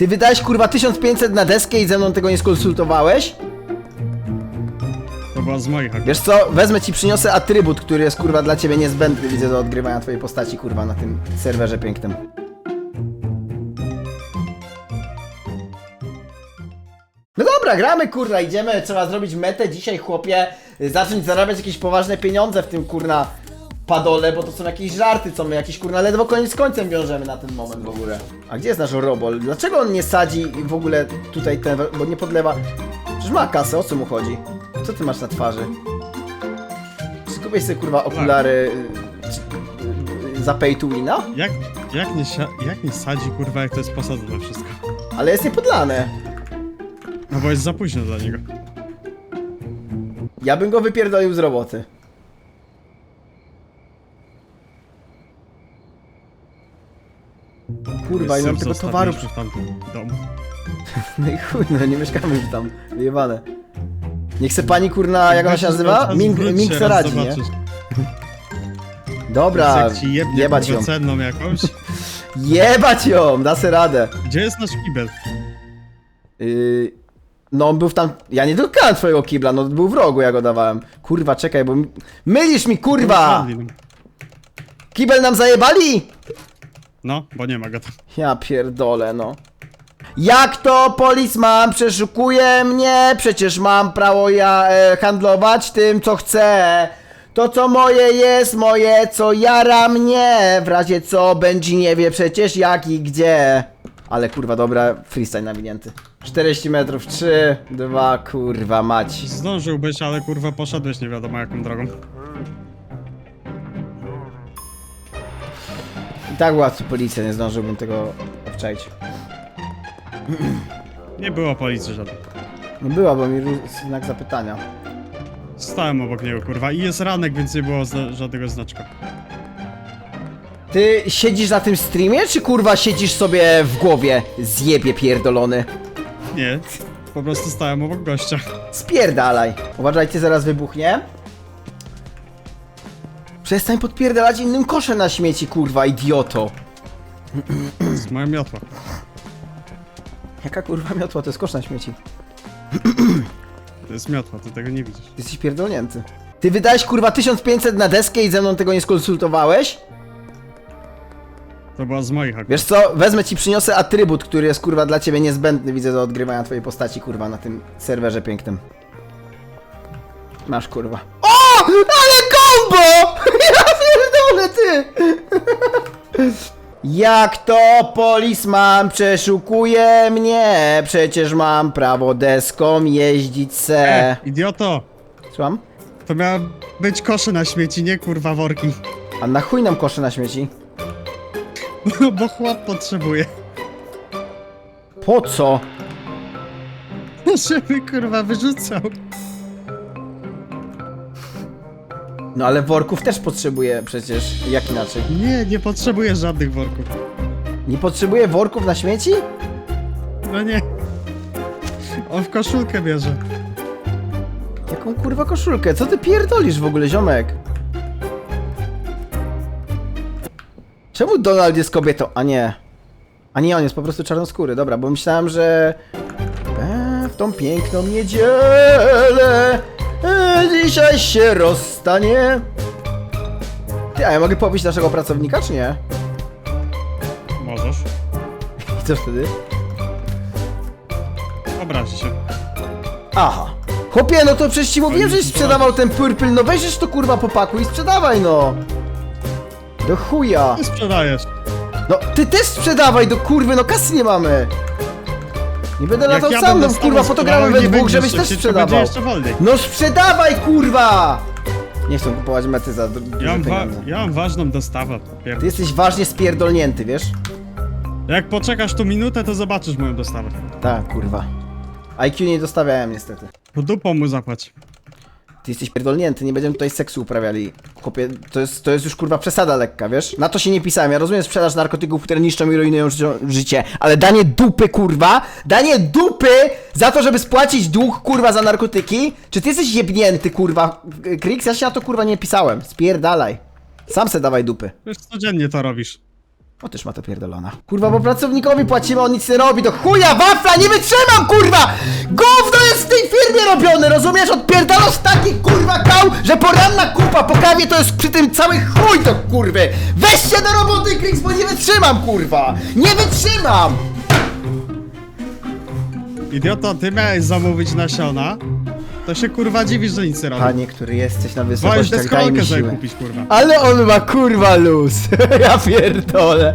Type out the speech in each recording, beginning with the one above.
Ty wydałeś kurwa 1500 na deskę i ze mną tego nie skonsultowałeś? To była z moich. Wiesz co, wezmę ci, przyniosę atrybut, który jest kurwa dla ciebie niezbędny, widzę, do odgrywania twojej postaci kurwa na tym serwerze pięknym. No dobra, gramy kurwa, idziemy, trzeba zrobić metę dzisiaj chłopie, zacząć zarabiać jakieś poważne pieniądze w tym kurna padole, bo to są jakieś żarty, co my jakieś kurna ledwo koniec z końcem wiążemy na ten moment w ogóle. A gdzie jest nasz robol? Dlaczego on nie sadzi w ogóle tutaj ten, bo nie podlewa? Przecież ma kasę, o co mu chodzi? Co ty masz na twarzy? Skupiaj sobie kurwa okulary y, czy- y, za pay to wina? Jak, jak, nie, sia- jak nie sadzi, kurwa, jak to jest posadzone wszystko? Ale jest niepodlane. No bo jest za późno dla niego. Ja bym go wypierdolił z roboty. Kurwa, i mam tego towaru. w tamtym domu. No i chuj, no nie mieszkamy już tam. Wyjebane. Niech se pani kurna, jak ona się nazywa? Ming, Ming se radzi, nie? Dobra, Jak ci jebnie jebać ją. cenną jakąś. Jebać ją, da se radę. Gdzie jest nasz kibel? Yy, no on był w tam... Ja nie dotykałem twojego kibla, no był w rogu, ja go dawałem. Kurwa, czekaj, bo... mi- Mylisz mi, kurwa! Kibel nam zajebali? No, bo nie ma go tam. Ja pierdolę, no. Jak to policman przeszukuje mnie? Przecież mam prawo ja e, handlować tym, co chcę. To, co moje jest moje, co jara mnie. W razie co, Benji nie wie przecież jak i gdzie. Ale kurwa, dobra, freestyle nawinięty. 40 metrów, 3, 2, kurwa mać. Zdążyłbyś, ale kurwa poszedłeś nie wiadomo jaką drogą. Tak łatwo policja, nie zdążyłbym tego obczaić. Nie było policji żadnej. Nie była, bo mi rósł znak zapytania. Stałem obok niego, kurwa. I jest ranek, więc nie było zna- żadnego znaczka. Ty siedzisz na tym streamie, czy kurwa siedzisz sobie w głowie? Zjebie pierdolony. Nie, po prostu stałem obok gościa. Spierdalaj. Uważajcie, zaraz wybuchnie. Przestań podpierdalać innym koszem na śmieci, kurwa, idioto. To jest moja miotła. Jaka kurwa miotła, to jest kosz na śmieci. To jest miotła, ty tego nie widzisz. Jesteś pierdolnięty. Ty wydałeś kurwa 1500 na deskę i ze mną tego nie skonsultowałeś? To była z moich akurat. Wiesz co, wezmę ci, przyniosę atrybut, który jest kurwa dla ciebie niezbędny, widzę, do odgrywania twojej postaci, kurwa, na tym serwerze pięknym. Masz, kurwa. O! Ale combo! Pierdolę, ty! Jak to polisman przeszukuje mnie? Przecież mam prawo deską jeździć se. E, idioto! Słucham? To miały być kosze na śmieci, nie kurwa worki. A na chuj nam kosze na śmieci? Bo chłop potrzebuje. Po co? Żeby kurwa wyrzucał. No ale worków też potrzebuję przecież, jak inaczej? Nie, nie potrzebuje żadnych worków. Nie potrzebuję worków na śmieci? No nie. On w koszulkę bierze. Jaką kurwa koszulkę? Co ty pierdolisz w ogóle, ziomek? Czemu Donald jest kobietą? A nie. A nie, on jest po prostu czarnoskóry. Dobra, bo myślałem, że... E, w tą piękną niedzielę e, dzisiaj się rozstanie. Ty, a ja mogę pobić naszego pracownika, czy nie? Możesz. I co wtedy? Obrazi się. Aha. Chłopie, no to przecież ci mówiłem, żeś sprzedawał ten purple, no weź to kurwa popakuj i sprzedawaj no. Do chuja. Nie sprzedajesz. No, ty też sprzedawaj do kurwy, no kasy nie mamy. Nie będę Jak latał ja sam, będę no z kurwa, tobą fotogramy we dwóch, żebyś też szybciej, to będzie sprzedawał. jeszcze wolniej. No sprzedawaj, kurwa! Nie chcę kupować mety za du- duże Ja mam, wa- pieniądze. ja mam ważną dostawę. Ty jesteś ważnie spierdolnięty, wiesz? Jak poczekasz tu minutę, to zobaczysz moją dostawę. Tak, kurwa. IQ nie dostawiałem niestety. Po dupą mu zapłać. Jesteś pierdolnięty, nie będziemy tutaj seksu uprawiali. Chłopie, to jest, to jest już kurwa przesada lekka, wiesz? Na to się nie pisałem. Ja rozumiem sprzedaż narkotyków, które niszczą i rujnują ży życie, ale danie dupy, kurwa, danie dupy za to, żeby spłacić dług, kurwa, za narkotyki? Czy ty jesteś jebnięty, kurwa? Krix, ja się na to kurwa nie pisałem. Spierdalaj. Sam se dawaj dupy. Wiesz, codziennie to robisz. O, też ma to pierdolona. Kurwa, bo pracownikowi płacimy, on nic nie robi, to chuja, wafla, nie wytrzymam, kurwa! Gówno jest w tej firmie robione, rozumiesz? Odpierdalasz taki, kurwa, kał, że poranna kupa po kawie to jest przy tym cały chuj to, kurwy! Weźcie do roboty, Krix, bo nie wytrzymam, kurwa! Nie wytrzymam! Idioto, ty miałeś zamówić nasiona, to się kurwa dziwisz, że nic nie robi. Panie, który jesteś na Wolisz wysokościach, daj deskorolkę mi sobie siłę. kupić, kurwa. Ale on ma kurwa luz. ja pierdolę.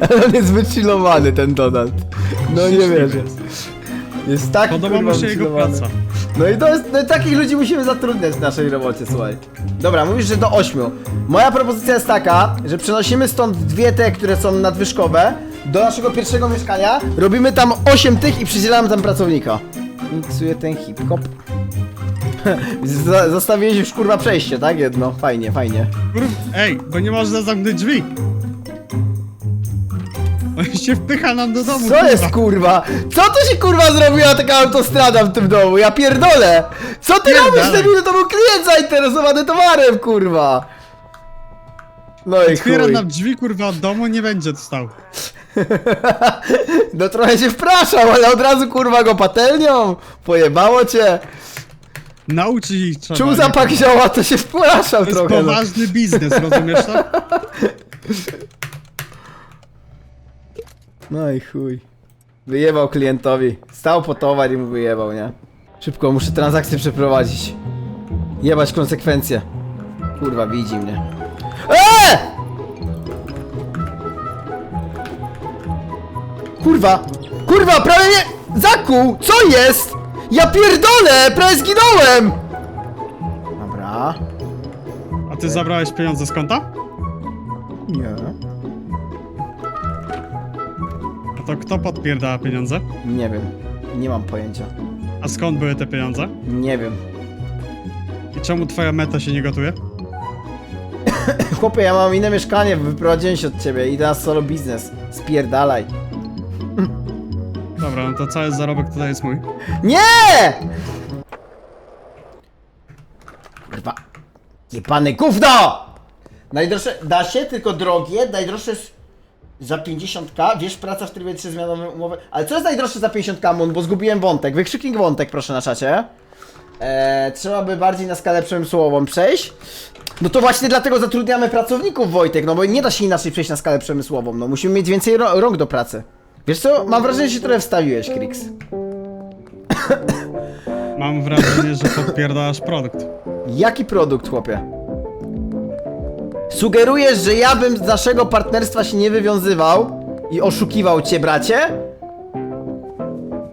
Ale on jest wychillowany ten Donald. No nie Szczęśliwy wierzę. jest. Jest tak Podoba kurwa mu się jego wychillowany. praca. No i to jest, no, i takich ludzi musimy zatrudniać w naszej robocie, słuchaj. Dobra, mówisz, że do ośmiu. Moja propozycja jest taka, że przenosimy stąd dwie te, które są nadwyżkowe, do naszego pierwszego mieszkania, robimy tam osiem tych i przydzielamy tam pracownika. Miksuję ten hip-hop. Z- Zostawiłeś już kurwa przejście, tak? Jedno. Fajnie, fajnie. Kurwa, ej, bo nie można zamknąć drzwi. On się wpycha nam do domu, Co kurwa. jest kurwa? Co tu się kurwa zrobiła taka autostrada w tym domu? Ja pierdolę! Co ty Pierdalaj. robisz debilu? To był klient zainteresowany towarem, kurwa! No i Otwiera chuj. nam drzwi, kurwa, od domu, nie będzie stał. No trochę się wpraszał, ale od razu kurwa go patelnią! Pojebało cię! Nauczyć ich trzeba. Czuł zapach zioła, to się wpraszał To jest trochę. No. poważny biznes, rozumiesz to? no i chuj. Wyjebał klientowi. Stał po towar i mu wyjebał, nie? Szybko, muszę transakcję przeprowadzić. Jebać konsekwencje. Kurwa, widzi mnie. Eee! Kurwa! Kurwa, prawie nie... Zakuł! Co jest? Ja pierdolę! Prawie zginąłem! Dobra. A ty zabrałeś pieniądze z konta? Nie. A to kto podpierdala pieniądze? Nie wiem. Nie mam pojęcia. A skąd były te pieniądze? Nie wiem. I czemu twoja meta się nie gotuje? Chłopie, ja mam inne mieszkanie, wyprowadziłem się od ciebie i teraz solo biznes. Spierdalaj. Dobra, no to cały zarobek tutaj jest mój. Nie! Kurwa. Jebany gówno! Najdroższe, da się, tylko drogie, najdroższe jest za 50k, wiesz, praca w trybie 3 zmianowej umowy. Ale co jest najdroższe za 50k, Mun, bo zgubiłem wątek. Wykrzyknik wątek, proszę na czacie. Eee, trzeba by bardziej na skalę przemysłową przejść. No to właśnie dlatego zatrudniamy pracowników, Wojtek, no bo nie da się inaczej przejść na skalę przemysłową, no musimy mieć więcej rąk do pracy. Wiesz co, mam wrażenie, że się trochę wstawiłeś, Krix. Mam wrażenie, że podpierdalasz produkt. Jaki produkt, chłopie? Sugerujesz, że ja bym z naszego partnerstwa się nie wywiązywał i oszukiwał cię, bracie?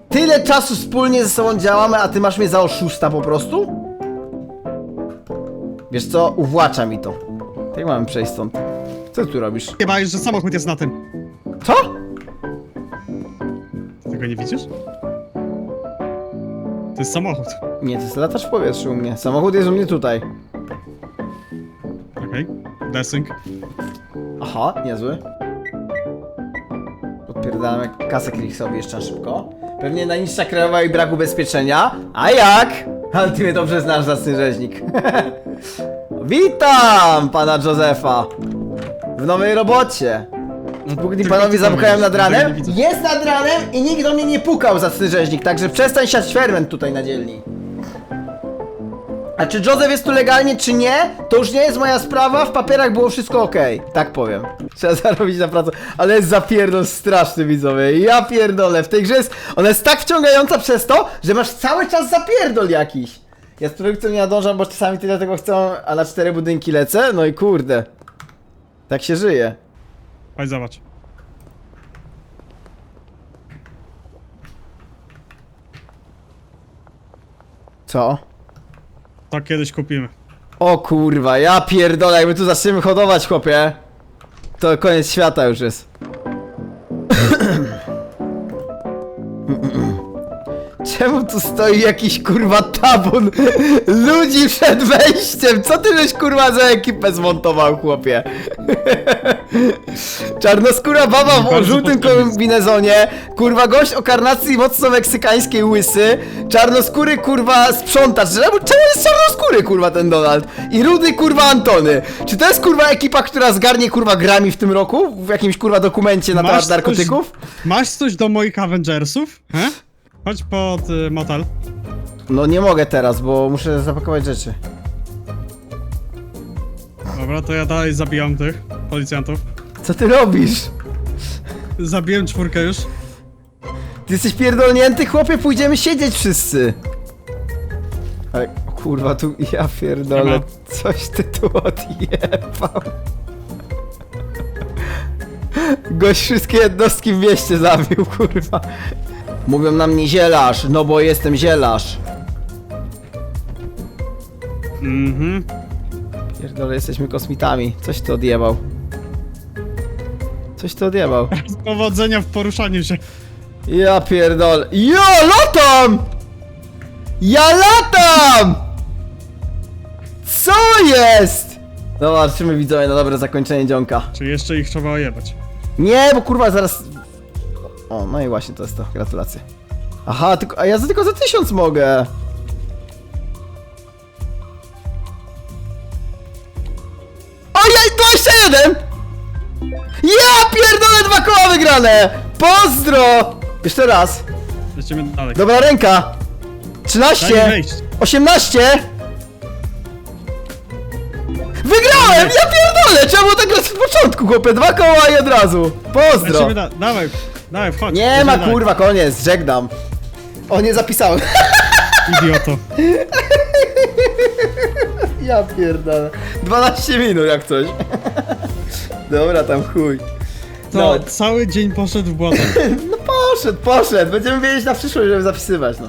Tyle czasu wspólnie ze sobą działamy, a ty masz mnie za oszusta po prostu? Wiesz co? Uwłacza mi to. Jak mamy przejść stąd? Co ty tu robisz? Chyba że samochód jest na tym. Co? Tego nie widzisz? To jest samochód. Nie, to jest latacz w powietrzu u mnie. Samochód jest u mnie tutaj. Okej. Desync. Aha, niezły. Podpierdalam jak kasę Krixowi jeszcze na szybko. Pewnie najniższa krajowa i brak ubezpieczenia. A jak? Ale ty mnie dobrze znasz, zacny rzeźnik. Witam pana Józefa. W nowej robocie. No, Póki tylko panowie powiesz, nad ranem? Jest nad ranem i nikt do mnie nie pukał, zacny rzeźnik, także przestań siać ferment tutaj na dzielni. A czy Joseph jest tu legalnie, czy nie? To już nie jest moja sprawa, w papierach było wszystko ok. Tak powiem. Trzeba zarobić na pracę. Ale jest zapierdol straszny, widzowie. Ja pierdolę. W tej grze jest... Ona jest tak wciągająca przez to, że masz cały czas zapierdol jakiś. Ja z produkcją nie nadążam, bo czasami tyle tego chcą, a na cztery budynki lecę. No i kurde. Tak się żyje. Chodź zobacz. Co? To kiedyś kupimy. O kurwa, ja pierdolę, jakby tu zaczniemy hodować, chłopie. To koniec świata już jest. Czemu tu stoi jakiś kurwa tabun ludzi przed wejściem? Co ty żeś kurwa za ekipę zmontował, chłopie? Czarnoskóra baba w żółtym kombinezonie, kurwa gość o karnacji mocno meksykańskiej łysy, czarnoskóry kurwa sprzątacz. Czemu, czemu jest czarnoskóry kurwa ten Donald? I rudy kurwa Antony. Czy to jest kurwa ekipa, która zgarnie kurwa grami w tym roku? W jakimś kurwa dokumencie na temat narkotyków? Masz coś do moich Avengersów? He? Chodź pod y, motel. No nie mogę teraz, bo muszę zapakować rzeczy. Dobra, to ja dalej zabijam tych policjantów. Co ty robisz? Zabiłem czwórkę już. Ty jesteś pierdolnięty, chłopie, pójdziemy siedzieć wszyscy. Ale kurwa, tu ja pierdolę, coś ty tu odjebał. Gość wszystkie jednostki w mieście zabił, kurwa. Mówią na mnie zielarz, no bo jestem zielarz. Mhm. Pierdolę, jesteśmy kosmitami. Coś ty odjebał. Coś ty odjebał. Powodzenia w poruszaniu się. Ja pierdolę. Jo, latam! Ja latam! Co jest? Zobaczymy widzowie na dobre zakończenie dzionka. Czy jeszcze ich trzeba ojebać? Nie, bo kurwa zaraz... O, no i właśnie to jest to. Gratulacje. Aha, tylko, a ja za tylko za tysiąc mogę. Ojej, 21! Ja pierdolę dwa koła wygrane! Pozdro! Jeszcze raz. Lecimy dalej. Dobra ręka. Daj 13. mi wejść. 18. Wygrałem! Ja pierdolę! Czemu tak grać w początku, chłopie? Dwa koła i od razu. Pozdro. Lecimy da dawaj, dawaj, wchodź. Nie ma kurwa, koniec, żegnam. O, nie zapisałem. Idioto. Ja pierdolę. 12 minut jak coś. Dobra, tam chuj. To No, cały dzień poszedł w błoto. no poszedł, poszedł. Będziemy wiedzieć na przyszłość, żeby zapisywać, no.